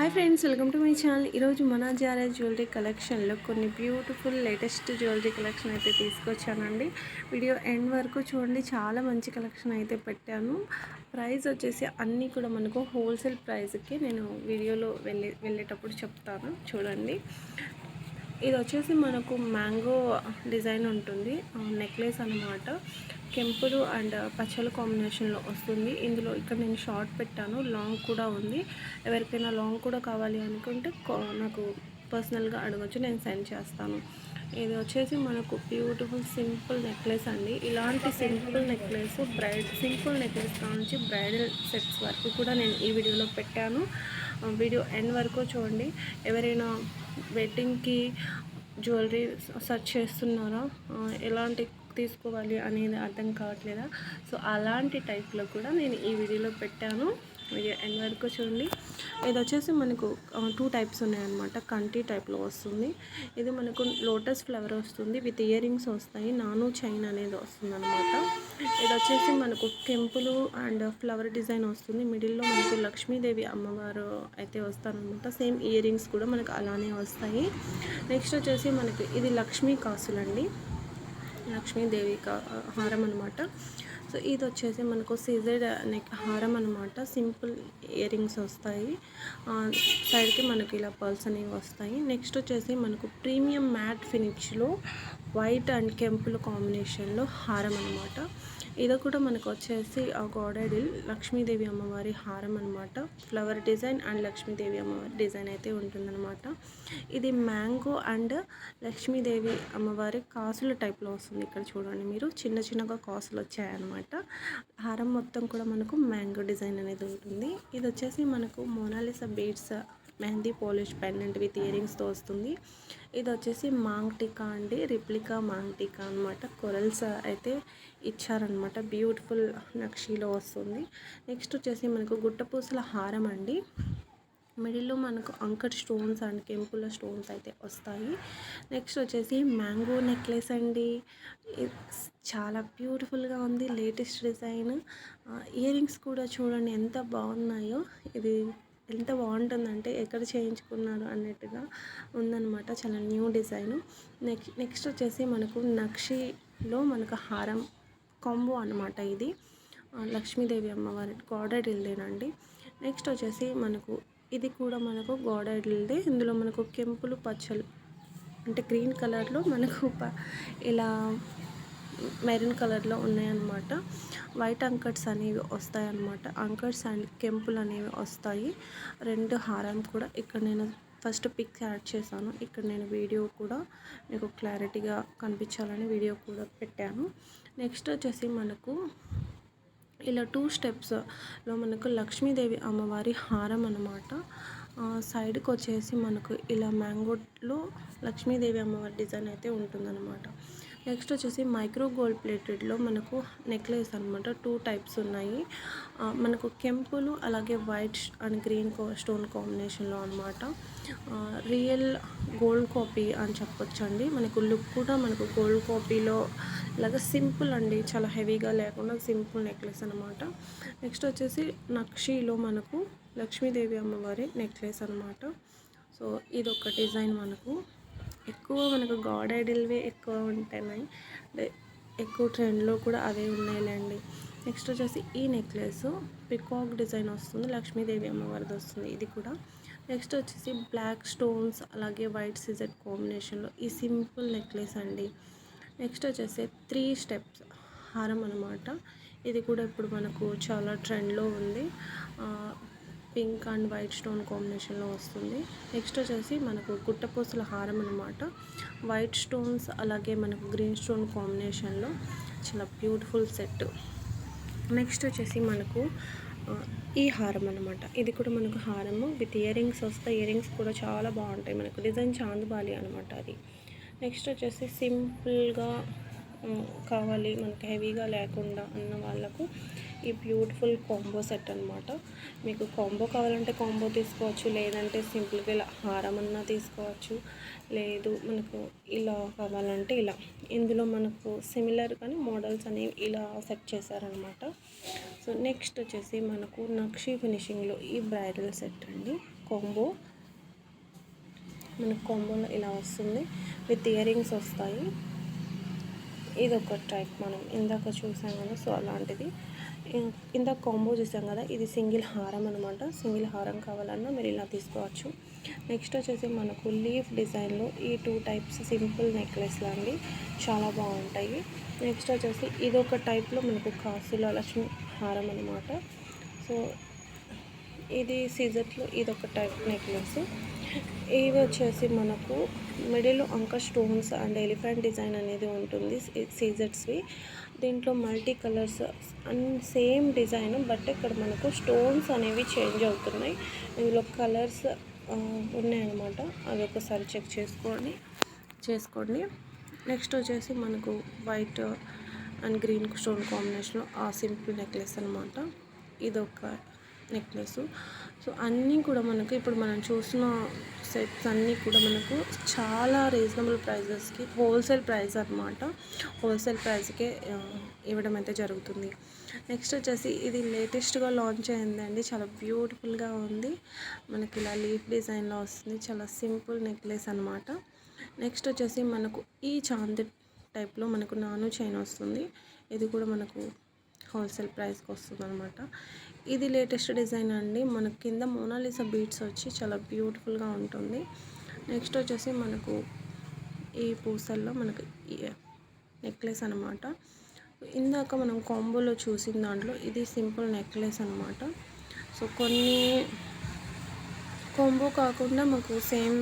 Hi friends welcome to my channel ఈరోజు మన Zara jewellery కలెక్షన్లో కొన్ని బ్యూటిఫుల్ లేటెస్ట్ జ్యువెలరీ కలెక్షన్ అయితే తీసుకొచ్చానండి. వీడియో ఎండ్ వరకు చూడండి. చాలా మంచి కలెక్షన్ అయితే పెట్టాను. ప్రైస్ వచ్చేసి అన్నీ కూడా మనకు హోల్సేల్ ప్రైస్కి నేను వీడియోలో వెళ్ళే వెళ్ళేటప్పుడు చెప్తాను. చూడండి. ఇది వచ్చేసి మనకు మ్యాంగో డిజైన్ ఉంటుంది. నెక్లెస్ అనమాట కెంపులు అండ్ పచ్చల కాంబినేషన్లో వస్తుంది. ఇందులో ఇక్కడ నేను షార్ట్ పెట్టాను. లాంగ్ కూడా ఉంది. ఎవరికైనా లాంగ్ కూడా కావాలి అనుకుంటే నాకు పర్సనల్గా అడగచ్చు. నేను సెండ్ చేస్తాను. ఇది వచ్చేసి మనకు బ్యూటిఫుల్ సింపుల్ నెక్లెస్ అండి. ఇలాంటి simple necklace bride simple necklace నుంచి బ్రైడల్ సెట్స్ వరకు కూడా నేను ఈ వీడియోలో పెట్టాను. వీడియో ఎండ్ వరకు చూడండి. ఎవరైనా వెడ్డింగ్కి జ్యువెలరీ సర్చ్ చేస్తున్నారా? ఎలాంటి తీసుకోవాలి అనేది అర్థం కావట్లేదా? సో అలాంటి టైప్లో కూడా నేను ఈ వీడియోలో పెట్టాను. వీడియో ఎండ్ వరకు చూడండి. ఇది వచ్చేసి మనకు టూ టైప్స్ ఉన్నాయన్నమాట. కంటి టైప్లో వస్తుంది. ఇది మనకు లోటస్ ఫ్లవర్ వస్తుంది. విత్ ఇయర్ రింగ్స్ వస్తాయి. నాను చైన్ అనేది వస్తుంది అనమాట ఇది వచ్చేసి మనకు కెంపులు అండ్ ఫ్లవర్ డిజైన్ వస్తుంది. మిడిల్లో మనకు లక్ష్మీదేవి అమ్మవారు అయితే వస్తారనమాట సేమ్ ఇయర్ రింగ్స్ కూడా మనకు అలానే వస్తాయి. నెక్స్ట్ వచ్చేసి మనకి ఇది లక్ష్మీ కాసులండి. లక్ష్మీదేవి హారం అనమాట సో ఇది వచ్చేసి మనకు సీజెడ్ నెక్ హారం అనమాట సింపుల్ ఇయరింగ్స్ వస్తాయి. సైడ్కి మనకి ఇలా పర్ల్స్ అనేవి వస్తాయి. నెక్స్ట్ వచ్చేసి మనకు ప్రీమియం మ్యాట్ ఫినిష్లో వైట్ అండ్ కెంపుల్ కాంబినేషన్లో హారం అనమాట ఇది కూడా మనకు వచ్చేసి ఆ గోడడిల్ లక్ష్మీదేవి అమ్మవారి హారం అనమాట ఫ్లవర్ డిజైన్ అండ్ లక్ష్మీదేవి అమ్మవారి డిజైన్ అయితే ఉంటుందన్నమాట. ఇది మ్యాంగో అండ్ లక్ష్మీదేవి అమ్మవారి కాసుల టైప్లో వస్తుంది ఇక్కడ చూడండి మీరు. చిన్న చిన్నగా కాసులు వచ్చాయన్నమాట. హారం మొత్తం కూడా మనకు మ్యాంగో డిజైన్ అనేది ఉంటుంది. ఇది వచ్చేసి మనకు Mona Lisa beads mehndi polish pendant with ఇయరింగ్స్తో వస్తుంది. ఇది వచ్చేసి మాంగ్టికా అండి. రిప్లికా మాంగ్ టికా అనమాట కొరల్స్ అయితే ఇచ్చారనమాట బ్యూటిఫుల్ నక్షీలో వస్తుంది. నెక్స్ట్ వచ్చేసి మనకు గుట్టపూసల హారం అండి. మిడిల్లో మనకు అంకర్ స్టోన్స్ అండ్ కెంపుల స్టోన్స్ అయితే వస్తాయి. నెక్స్ట్ వచ్చేసి మ్యాంగో నెక్లెస్ అండి. చాలా బ్యూటిఫుల్గా ఉంది. Latest design. ఇయర్ రింగ్స్ కూడా చూడండి ఎంత బాగున్నాయో. ఇది ఎంత బాగుంటుందంటే ఎక్కడ చేయించుకున్నారు అన్నట్టుగా ఉందన్నమాట చాలా న్యూ డిజైన్. నెక్స్ట్ నెక్స్ట్ వచ్చేసి మనకు నక్షిలో మనకు హారం కాంబో అనమాట ఇది. లక్ష్మీదేవి అమ్మవారి గోడడిల్దేనండి నెక్స్ట్ వచ్చేసి మనకు ఇది కూడా మనకు గోడడిల్దే ఇందులో మనకు కెంపులు పచ్చలు అంటే గ్రీన్ కలర్లో మనకు ఇలా మెరూన్ కలర్లో ఉన్నాయన్నమాట. వైట్ అంకట్స్ అనేవి వస్తాయన్నమాట. అంకట్స్ అండ్ కెంపులు అనేవి వస్తాయి. రెండు హారం కూడా ఇక్కడ నేను ఫస్ట్ పిక్స్ యాడ్ చేశాను. ఇక్కడ నేను వీడియో కూడా మీకు క్లారిటీగా కనిపించాలని వీడియో కూడా పెట్టాను. నెక్స్ట్ వచ్చేసి మనకు ఇలా టూ స్టెప్స్లో మనకు లక్ష్మీదేవి అమ్మవారి హారం అనమాట సైడ్కి వచ్చేసి మనకు ఇలా మ్యాంగోలో లక్ష్మీదేవి అమ్మవారి డిజైన్ అయితే ఉంటుందన్నమాట. నెక్స్ట్ వచ్చేసి మైక్రో గోల్డ్ ప్లేటెడ్లో మనకు నెక్లెస్ అనమాట టూ టైప్స్ ఉన్నాయి. మనకు కెంపులు అలాగే వైట్ అండ్ గ్రీన్ స్టోన్ కాంబినేషన్లో అనమాట రియల్ గోల్డ్ కాపీ అని చెప్పొచ్చండి. మనకు లుక్ కూడా మనకు గోల్డ్ కాపీలో ఇలాగా సింపుల్ అండి. చాలా హెవీగా లేకుండా సింపుల్ నెక్లెస్ అనమాట నెక్స్ట్ వచ్చేసి నక్షీలో మనకు లక్ష్మీదేవి అమ్మవారి నెక్లెస్ అనమాట సో ఇది ఒక డిజైన్ మనకు. ఎక్కువ మనకు గాడ్ ఐడిల్వే ఎక్కువ ఉంటున్నాయి అంటే ఎక్కువ ట్రెండ్లో కూడా అవే ఉన్నాయిలేండి. నెక్స్ట్ వచ్చేసి ఈ నెక్లెస్ పికాక్ డిజైన్ వస్తుంది లక్ష్మీదేవి అమ్మవారిది వస్తుంది ఇది కూడా. నెక్స్ట్ వచ్చేసి బ్లాక్ స్టోన్స్ అలాగే వైట్ సిజెట్ కాంబినేషన్లో ఈ సింపుల్ నెక్లెస్ అండి. నెక్స్ట్ వచ్చేసి త్రీ స్టెప్స్ హారం అనమాట ఇది కూడా ఇప్పుడు మనకు చాలా ట్రెండ్లో ఉంది. పింక్ అండ్ వైట్ స్టోన్ కాంబినేషన్లో వస్తుంది. నెక్స్ట్ వచ్చేసి మనకు గుట్టపూసల హారం అనమాట వైట్ స్టోన్స్ అలాగే మనకు గ్రీన్ స్టోన్ కాంబినేషన్లో చాలా బ్యూటిఫుల్ సెట్. నెక్స్ట్ వచ్చేసి మనకు ఈ హారం అనమాట ఇది కూడా మనకు హారము. విత్ ఇయర్ రింగ్స్ వస్తాయి ఇయర్ రింగ్స్ కూడా చాలా బాగుంటాయి మనకు. డిజైన్ చాందుబాలి అనమాట అది. నెక్స్ట్ వచ్చేసి సింపుల్గా కావాలి మనకి హెవీగా లేకుండా అన్న వాళ్ళకు ఈ బ్యూటిఫుల్ కాంబో సెట్ అనమాట మీకు కాంబో కావాలంటే కాంబో తీసుకోవచ్చు లేదంటే సింపుల్గా ఇలా హారం అన్నా తీసుకోవచ్చు లేదు మనకు ఇలా కావాలంటే ఇలా. ఇందులో మనకు సిమిలర్ కానీ మోడల్స్ అనేవి ఇలా సెట్ చేశారనమాట సో నెక్స్ట్ వచ్చేసి మనకు నక్షి ఫినిషింగ్లో ఈ బ్రైడల్ సెట్ అండి. కాంబో మనకు కాంబోలో ఇలా వస్తుంది. విత్ ఇయర్ రింగ్స్ వస్తాయి. ఇది ఒక టైప్ మనం ఇందాక చూసాం కదా సో అలాంటిది. ఇంత కాంబో చూసాం కదా ఇది సింగిల్ హారం అనమాట సింగిల్ హారం కావాలన్నా మీరు ఇలా తీసుకోవచ్చు. నెక్స్ట్ వచ్చేసి మనకు లీఫ్ డిజైన్లో ఈ టూ టైప్స్ సింపుల్ నెక్లెస్లు అండి చాలా బాగుంటాయి. నెక్స్ట్ వచ్చేసి ఇది ఒక టైప్లో మనకు కాశీల లక్ష్మి హారం అనమాట సో ఇది సీజర్లో ఇది ఒక టైప్ నెక్లెస్. ఇది వచ్చేసి మనకు మిడిల్ అంక స్టోన్స్ అండ్ ఎలిఫెంట్ డిజైన్ అనేది ఉంటుంది. సీజర్స్వి దీంట్లో multi colours and same design but ఇక్కడ మనకు స్టోన్స్ అనేవి చేంజ్ అవుతున్నాయి. ఇందులో కలర్స్ ఉన్నాయన్నమాట. అవి ఒకసారి చెక్ చేసుకోండి. చేసుకోండి. నెక్స్ట్ వచ్చేసి మనకు వైట్ అండ్ గ్రీన్ స్టోన్ కాంబినేషన్లో ఆ సింపుల్ నెక్లెస్ అనమాట ఇదొక నెక్లెస్ సో అన్నీ కూడా మనకు ఇప్పుడు మనం చూసిన సెట్స్ అన్నీ కూడా మనకు చాలా రీజనబుల్ ప్రైజెస్కి హోల్సేల్ ప్రైస్ అనమాట హోల్సేల్ ప్రైస్కే ఇవ్వడం అయితే జరుగుతుంది. నెక్స్ట్ వచ్చేసి ఇది లేటెస్ట్గా లాంచ్ అయిందండి. చాలా బ్యూటిఫుల్గా ఉంది. మనకి ఇలా లీఫ్ డిజైన్లో వస్తుంది. చాలా సింపుల్ నెక్లెస్ అనమాట నెక్స్ట్ వచ్చేసి మనకు ఈ చాంది టైప్లో మనకు నాను చైన్ వస్తుంది. ఇది కూడా మనకు హోల్సేల్ ప్రైస్కి వస్తుంది అనమాట ఇది లేటెస్ట్ డిజైన్ అండి. మనకి కింద మోనాలిసా బీట్స్ వచ్చి చాలా బ్యూటిఫుల్గా ఉంటుంది. నెక్స్ట్ వచ్చేసి మనకు ఈ పూసల్లో మనకు నెక్లెస్ అనమాట ఇందాక మనం కాంబోలో చూసిన దాంట్లో ఇది సింపుల్ నెక్లెస్ అనమాట సో కొన్ని కాంబో కాకుండా మాకు సేమ్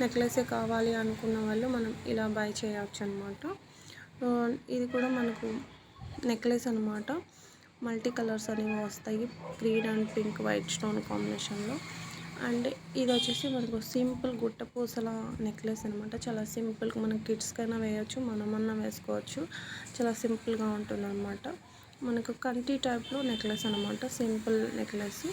నెక్లెసే కావాలి అనుకున్న వాళ్ళు మనం ఇలా బై చేయవచ్చు అనమాట uh, ఇది కూడా మనకు నెక్లెస్ అనమాట మల్టీ కలర్స్ అనేవి వస్తాయి. Green and pink white stone కాంబినేషన్లో. అండ్ ఇది వచ్చేసి మనకు సింపుల్ గుట్ట పూసల నెక్లెస్ అనమాట చాలా సింపుల్గా మనం కిడ్స్కైనా వేయచ్చు మనమన్నా వేసుకోవచ్చు. చాలా సింపుల్గా ఉంటుందన్నమాట. మనకు కంటి టైప్లో నెక్లెస్ అనమాట సింపుల్ నెక్లెస్.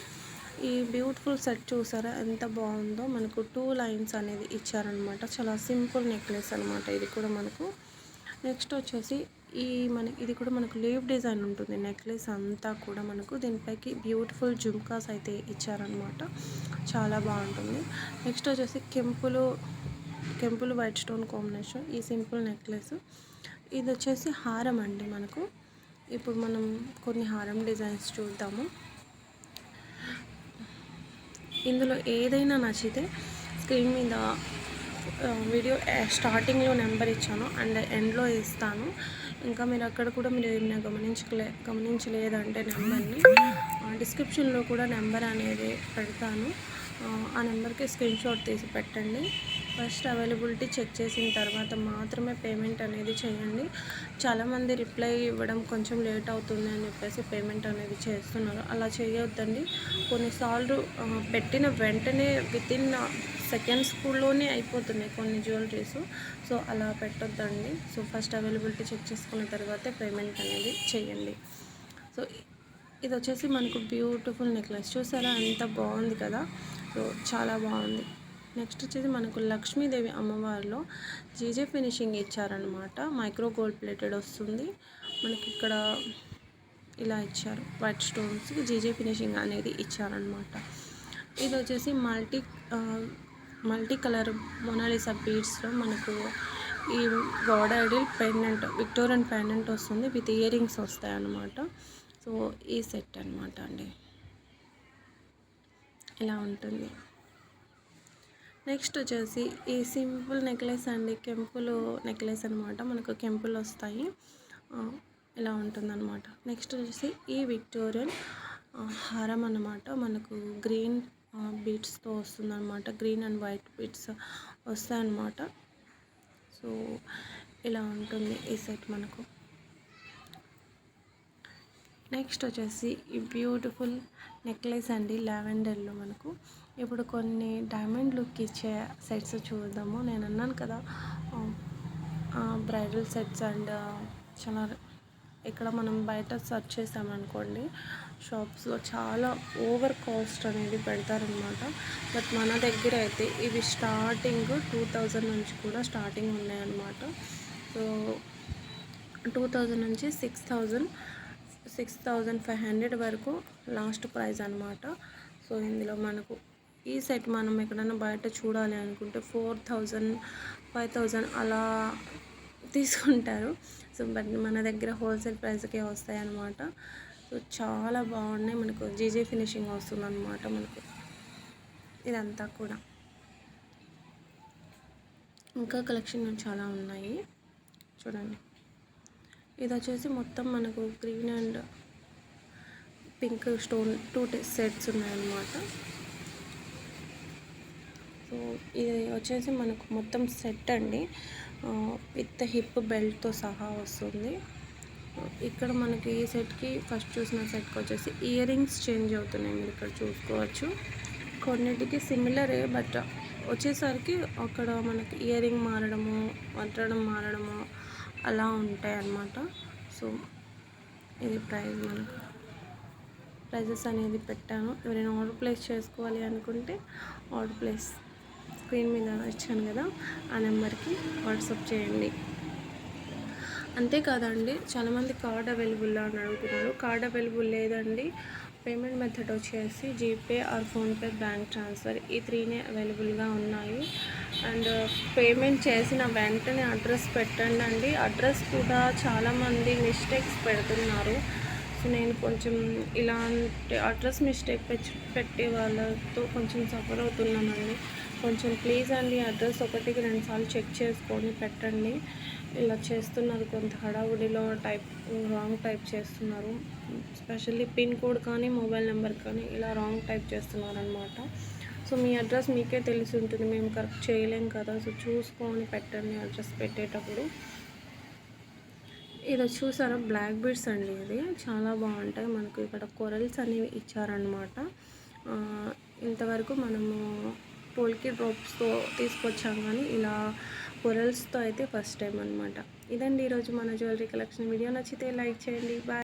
ఈ బ్యూటిఫుల్ సెట్ చూసారా ఎంత బాగుందో మనకు టూ లైన్స్ అనేది ఇచ్చారనమాట చాలా సింపుల్ నెక్లెస్ అనమాట ఇది కూడా మనకు. నెక్స్ట్ వచ్చేసి ఈ మన ఇది కూడా మనకు లీవ్ డిజైన్ ఉంటుంది. నెక్లెస్ అంతా కూడా మనకు దీనిపైకి బ్యూటిఫుల్ జుమ్కాస్ అయితే ఇచ్చారనమాట చాలా బాగుంటుంది. నెక్స్ట్ వచ్చేసి కెంపులు కెంపులు వైట్ స్టోన్ కాంబినేషన్ ఈ సింపుల్ నెక్లెస్. ఇది వచ్చేసి హారం అండి మనకు. ఇప్పుడు మనం కొన్ని హారం డిజైన్స్ చూద్దాము. ఇందులో ఏదైనా నచ్చితే స్క్రీన్ మీద వీడియో స్టార్టింగ్లో నెంబర్ ఇచ్చాను. అండ్ ఎండ్లో ఇస్తాను. ఇంకా మీరు అక్కడ కూడా మీరు ఏమైనా గమనించలే గమనించలేదంటే నెంబర్ని. డిస్క్రిప్షన్లో కూడా నెంబర్ అనేది పెడతాను. ఆ, నెంబర్కి స్క్రీన్ షాట్ తీసి పెట్టండి. ఫస్ట్ అవైలబిలిటీ చెక్ చేసిన తర్వాత మాత్రమే పేమెంట్ అనేది చేయండి. చాలామంది రిప్లై ఇవ్వడం కొంచెం లేట్ అవుతుంది అని చెప్పేసి పేమెంట్ అనేది చేస్తున్నారు. అలా చేయొద్దండి. కొన్నిసార్లు పెట్టిన వెంటనే వితిన్ సెకండ్స్లోనే అయిపోతున్నాయి కొన్ని జ్యువెలరీస్. సో అలా పెట్టొద్దండి. సో ఫస్ట్ అవైలబిలిటీ చెక్ చేసుకున్న తర్వాతే పేమెంట్ అనేది చేయండి. సో ఇది వచ్చేసి మనకు బ్యూటిఫుల్ నెక్లెస్. చూసారా? ఎంత బాగుంది కదా? సో చాలా బాగుంది. నెక్స్ట్ వచ్చేసి మనకు లక్ష్మీదేవి అమ్మవారిలో జీజే ఫినిషింగ్ ఇచ్చారనమాట మైక్రో గోల్డ్ ప్లేటెడ్ వస్తుంది. మనకి ఇక్కడ ఇలా ఇచ్చారు. వైట్ స్టోన్స్ జీజే ఫినిషింగ్ అనేది ఇచ్చారనమాట ఇది వచ్చేసి multi multi colour Mona Lisa బీడ్స్లో మనకు ఈ గోడాడిల్ పెండెంట్ విక్టోరియన్ పెండెంట్ వస్తుంది విత్ ఇయర్ రింగ్స్ వస్తాయి అన్నమాట సో ఈ సెట్ అనమాట అండి. ఇలా ఉంటుంది. నెక్స్ట్ వచ్చేసి ఈ సింపుల్ నెక్లెస్ అండి. కెంపులు నెక్లెస్ అనమాట మనకు కెంపులు వస్తాయి. ఇలా ఉంటుందన్నమాట. నెక్స్ట్ వచ్చేసి ఈ విక్టోరియన్ హారం అన్నమాట. మనకు గ్రీన్ బీట్స్తో వస్తుందన్నమాట. గ్రీన్ అండ్ వైట్ బీట్స్ వస్తాయన్నమాట. సో ఇలా ఉంటుంది ఈ సెట్ మనకు. నెక్స్ట్ వచ్చేసి ఈ బ్యూటిఫుల్ నెక్లెస్ అండి లావెండర్లో మనకు. ఇప్పుడు కొన్ని డైమండ్ లుక్ ఇచ్చే సెట్స్ చూద్దాము. నేను అన్నాను కదా బ్రైడల్ సెట్స్ అండ్ చాలా ఇక్కడ మనం బయట సెర్చ్ చేసామనుకోండి షాప్స్లో చాలా ఓవర్ కాస్ట్ అనేది పెడతారనమాట. బట్ మన దగ్గర అయితే ఇవి స్టార్టింగ్ టూ థౌజండ్ నుంచి కూడా స్టార్టింగ్ ఉన్నాయన్నమాట. సో టూ థౌజండ్ నుంచి six thousand six thousand five hundred వరకు లాస్ట్ ప్రైస్ అనమాట సో ఇందులో మనకు ఈ సెట్ మనం ఎక్కడైనా బయట చూడాలి అనుకుంటే ఫోర్ థౌజండ్ ఫైవ్ థౌజండ్ అలా తీసుకుంటారు. సో బట్ మన దగ్గర హోల్సేల్ ప్రైస్కే వస్తాయి అన్నమాట సో చాలా బాగున్నాయి. మనకు జీజే ఫినిషింగ్ వస్తుంది అనమాట మనకు. ఇదంతా కూడా. ఇంకా కలెక్షన్ చాలా ఉన్నాయి. చూడండి. ఇది వచ్చేసి మొత్తం మనకు green and pink stone two sets ఉన్నాయన్నమాట. సో ఇది వచ్చేసి మనకు మొత్తం సెట్ అండి. విత్ హిప్ బెల్ట్తో సహా వస్తుంది. ఇక్కడ మనకి ఈ సెట్కి ఫస్ట్ చూసిన సెట్కి వచ్చేసి ఇయర్ రింగ్స్ చేంజ్ అవుతున్నాయి మీరు ఇక్కడ చూసుకోవచ్చు. కొన్నిటికి సిమిలరే బట్ వచ్చేసరికి అక్కడ మనకి ఇయర్ రింగ్ మారడము వట్టడం మారడము అలా ఉంటాయి అన్నమాట. సో ఇది ప్రైస్ మనకు. ప్రైజెస్ అనేది పెట్టాను. ఎవరైనా ఆర్డర్ ప్లేస్ చేసుకోవాలి అనుకుంటే ఆర్డర్ ప్లేస్ స్క్రీన్ మీద వచ్చాను కదా ఆ నెంబర్కి వాట్సాప్ చేయండి. అంతేకాదండి చాలామంది కార్డ్ అవైలబుల్ అని అడుగుతున్నారు. కార్డ్ అవైలబుల్ లేదండి. పేమెంట్ మెథడ్ వచ్చేసి GPay or PhonePe bank transfer. ఈ త్రీనే అవైలబుల్గా ఉన్నాయి. అండ్ పేమెంట్ చేసిన వెంటనే అడ్రస్ పెట్టండి అండి. అడ్రస్ కూడా చాలామంది మిస్టేక్స్ పెడుతున్నారు. సో నేను కొంచెం ఇలాంటి అడ్రస్ మిస్టేక్ పెట్టే వాళ్ళతో కొంచెం సఫర్ అవుతున్నానండి. కొంచెం ప్లీజ్ అండి అడ్రస్ ఒకటికి రెండుసార్లు చెక్ చేసుకొని పెట్టండి. ఇలా చేస్తున్నారు కొంత హడావుడిలో టైప్ రాంగ్ టైప్ చేస్తున్నారు. స్పెషల్లీ పిన్ కోడ్ కానీ మొబైల్ నెంబర్ కానీ ఇలా రాంగ్ టైప్ చేస్తున్నారు అనమాట సో మీ అడ్రస్ మీకే తెలిసి ఉంటుంది. మేము కరెక్ట్ చేయలేం కదా. సో చూసుకొని పెట్టండి అడ్రస్ పెట్టేటప్పుడు. ఇది చూసారా? బ్లాక్ బీడ్స్ అండి ఇది. చాలా బాగుంటాయి. మనకు ఇక్కడ కొరల్స్ అనేవి ఇచ్చారనమాట ఇంతవరకు మనము పోల్కి డ్రాప్స్తో తీసుకొచ్చాం కానీ ఇలా కొరల్స్తో అయితే ఫస్ట్ టైం అనమాట ఇదండి ఈరోజు మన జ్యువెలరీ కలెక్షన్. వీడియో నచ్చితే లైక్ చేయండి. బాయ్.